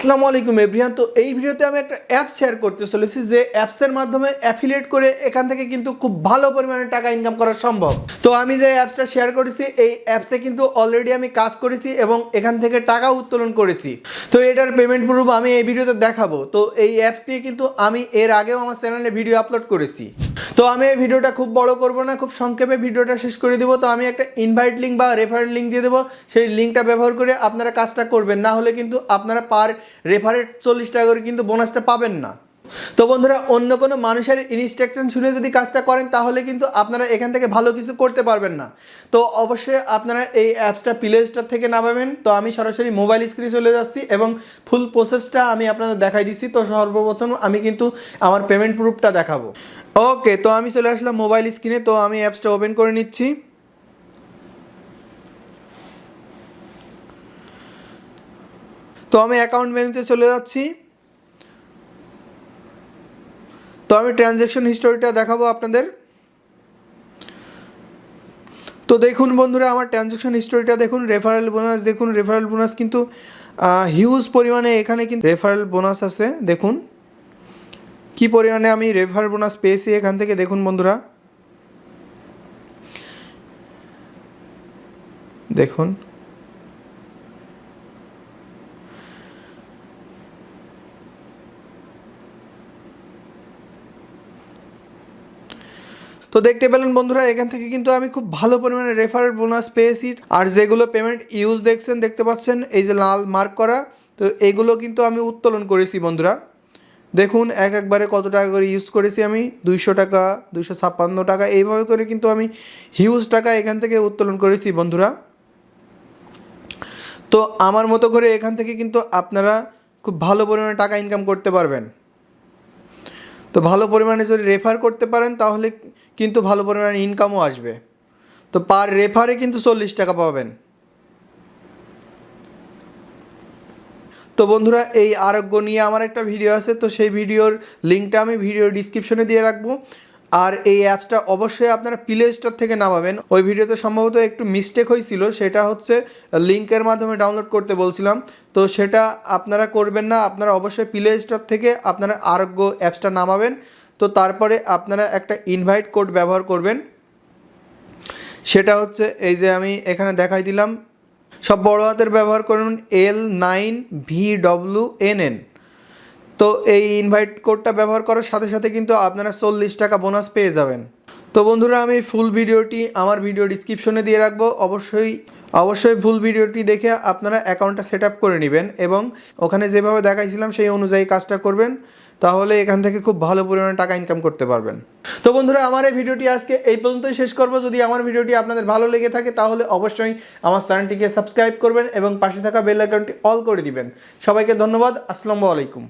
আসসালামু আলাইকুম, এভরিয়ান। তো এই ভিডিওতে আমি একটা অ্যাপ শেয়ার করতে চলেছি যে অ্যাপসের মাধ্যমে অ্যাফিলিয়েট করে এখান থেকে কিন্তু খুব ভালো পরিমাণে টাকা ইনকাম করা সম্ভব। তো আমি যে অ্যাপসটা শেয়ার করেছি, এই অ্যাপসে কিন্তু অলরেডি আমি কাজ করেছি এবং এখান থেকে টাকা উত্তোলন করেছি। তো এটার পেমেন্ট প্রুফ আমি এই ভিডিওতে দেখাবো। তো এই অ্যাপস দিয়ে কিন্তু আমি এর আগেও আমার চ্যানেলে ভিডিও আপলোড করেছি। তো আমি এই ভিডিওটা খুব বড় করব না, খুব সংক্ষেপে ভিডিওটা শেষ করে দেবো। তো আমি একটা ইনভাইট লিঙ্ক বা রেফারেল লিঙ্ক দিয়ে দেবো, সেই লিঙ্কটা ব্যবহার করে আপনারা কাজটা করবেন। না হলে কিন্তু আপনারা পার রেফারের চল্লিশ টাকা করে কিন্তু বোনাসটা পাবেন না। তো বন্ধুরা, অন্য কোনো মানুষের ইনস্ট্রাকশন শুনে যদি কাজটা করেন, তাহলে কিন্তু আপনারা এখান থেকে ভালো কিছু করতে পারবেন না। তো অবশ্যই আপনারা এই অ্যাপসটা প্লে স্টোর থেকে নামাবেন। তো আমি সরাসরি মোবাইল স্ক্রিনে চলে যাচ্ছি এবং ফুল প্রসেসটা আমি আপনাদের দেখাই দিচ্ছি। তো সর্বপ্রথম আমি কিন্তু আমার পেমেন্ট প্রুফটা দেখাবো। ওকে তো আমি চলে আসলাম মোবাইল স্ক্রিনে তো আমি অ্যাপসটা ওপেন করে নিচ্ছি। তো আমি অ্যাকাউন্ট মেনুতে চলে যাচ্ছি। তো আমি ট্রানজ্যাকশন হিস্টোরিটা দেখাবো আপনাদের। তো দেখুন বন্ধুরা, আমার ট্রানজ্যাকশন হিস্টোরিটা দেখুন রেফারেল বোনাস দেখুন রেফারেল বোনাস কিন্তু হিউজ পরিমাণে এখানে কিন্তু রেফারেল বোনাস আছে, দেখুন। কি পরিমাণে আমি রেফারেল বোনাস পেয়েছি এখান থেকে দেখুন বন্ধুরা। দেখুন। তো দেখতে পেলেন বন্ধুরা, এখান থেকে কিন্তু আমি খুব ভালো পরিমাণে রেফারেল বোনাস পেয়েছি। আর যেগুলো পেমেন্ট ইউজ দেখছেন, দেখতে পাচ্ছেন, এই যে লাল মার্ক করা, তো এগুলো কিন্তু আমি উত্তোলন করেছি বন্ধুরা। দেখুন, এক একবারে কত টাকা করে ইউজ করেছি আমি? দুইশো টাকা, দুইশো ছাপ্পান্ন টাকা, এইভাবে করে কিন্তু আমি হিউজ টাকা এখান থেকে উত্তোলন করেছি বন্ধুরা। তো আমার মতো করে এখান থেকে কিন্তু আপনারা খুব ভালো পরিমাণে টাকা ইনকাম করতে পারবেন। তো ভালো পরিমাণে যদি রেফার করতে পারেন, তাহলে কিন্তু ভালো পরিমাণে ইনকামও আসবে। তো পার রেফারে কিন্তু চল্লিশ টাকা পাবেন। তো বন্ধুরা, এই আরোগ্য নিয়ে আমার একটা ভিডিও আছে, তো সেই ভিডিওর লিঙ্কটা আমি ভিডিও ডিসক্রিপশনে দিয়ে রাখব। আর এই অ্যাপসটা অবশ্যই আপনারা প্লে স্টোর থেকে নামাবেন। ওই ভিডিওতে সম্ভবত একটু মিস্টেক হয়েছিল, সেটা হচ্ছে লিঙ্কের মাধ্যমে ডাউনলোড করতে বলছিলাম। তো সেটা আপনারা করবেন না, আপনারা অবশ্যই প্লে স্টোর থেকে আপনারা আরোগ্য অ্যাপসটা নামাবেন। তো তারপরে আপনারা একটা ইনভাইট কোড ব্যবহার করবেন। সেটা হচ্ছে, এই যে আমি এখানে দেখাই দিলাম। সব বড় হাতের ব্যবহার করুন L nine V W N N তো এই ইনভাইট কোডটা ব্যবহার করার সাথে সাথে কিন্তু আপনারা চল্লিশ টাকা বোনাস পেয়ে যাবেন। তো বন্ধুরা, আমি ফুল ভিডিওটি আমার ভিডিও ডিসক্রিপশনে দিয়ে রাখব। অবশ্যই অবশ্যই ফুল ভিডিওটি দেখে আপনারা অ্যাকাউন্টটা সেট করে নেবেন এবং ওখানে যেভাবে দেখাইছিলাম সেই অনুযায়ী কাজটা করবেন। তাহলে এখান থেকে খুব ভালো পরিমাণে টাকা ইনকাম করতে পারবেন। তো বন্ধুরা, আমার এই ভিডিওটি আজকে এই পর্যন্তই শেষ করব। যদি আমার ভিডিওটি আপনাদের ভালো লেগে থাকে, তাহলে অবশ্যই আমার চ্যানেলটিকে সাবস্ক্রাইব করবেন এবং পাশে থাকা বেল আইকনটি অল করে দিবেন। সবাইকে ধন্যবাদ। আসসালামু আলাইকুম।